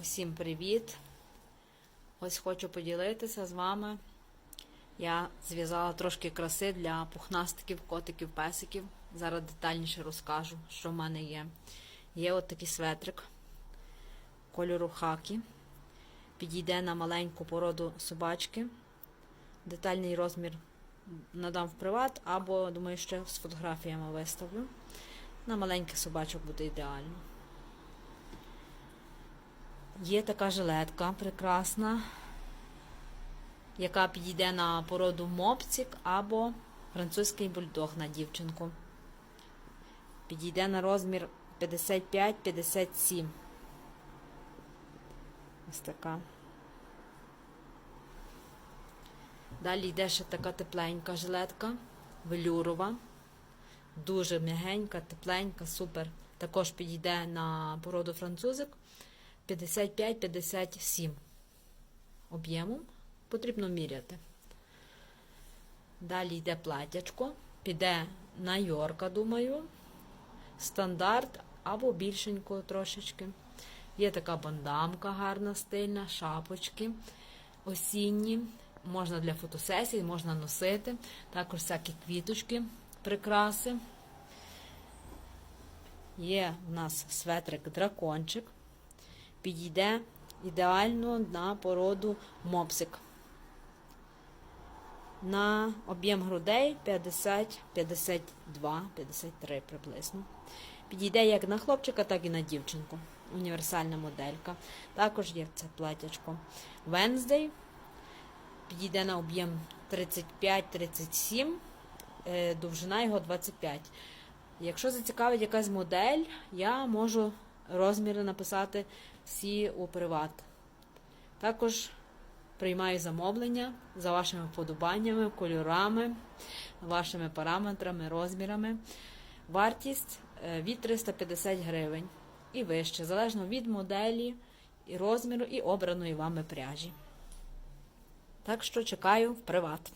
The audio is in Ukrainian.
Усім привіт! Ось хочу поділитися з вами. Я зв'язала трошки краси для пухнастиків, котиків, песиків. Зараз детальніше розкажу, що в мене є. Є от такий светрик кольору хакі. Підійде на маленьку породу собачки. Детальний розмір надам в приват, або, думаю, ще з фотографіями виставлю. На маленьких собачок буде ідеально. Є така жилетка прекрасна, яка підійде на породу мопцік або французький бульдог на дівчинку. Підійде на розмір 55-57. Ось така. Далі йде ще така тепленька жилетка, велюрова. Дуже м'ягенька, тепленька, супер. Також підійде на породу французик. 55-57 об'ємом. Потрібно міряти. Далі йде платячко. Піде на Йорка, думаю. Стандарт або більшенько трошечки. Є така бандамка гарна, стильна, шапочки осінні. Можна для фотосесій, можна носити. Також всякі квіточки, прикраси. Є в нас светрик дракончик підійде ідеально на породу мопсик. На об'єм грудей 50, 52, 53 приблизно. Підійде як на хлопчика, так і на дівчинку. Універсальна моделька. Також є це платячко. Wednesday підійде на об'єм 35-37, е, довжина його 25. Якщо зацікавить якась модель, я можу розміри написати всі у приват. Також приймаю замовлення за вашими вподобаннями, кольорами, вашими параметрами, розмірами. Вартість е, від 350 гривень і вище, залежно від моделі, і розміру, і обраної вами пряжі. Так що чекаю в приват.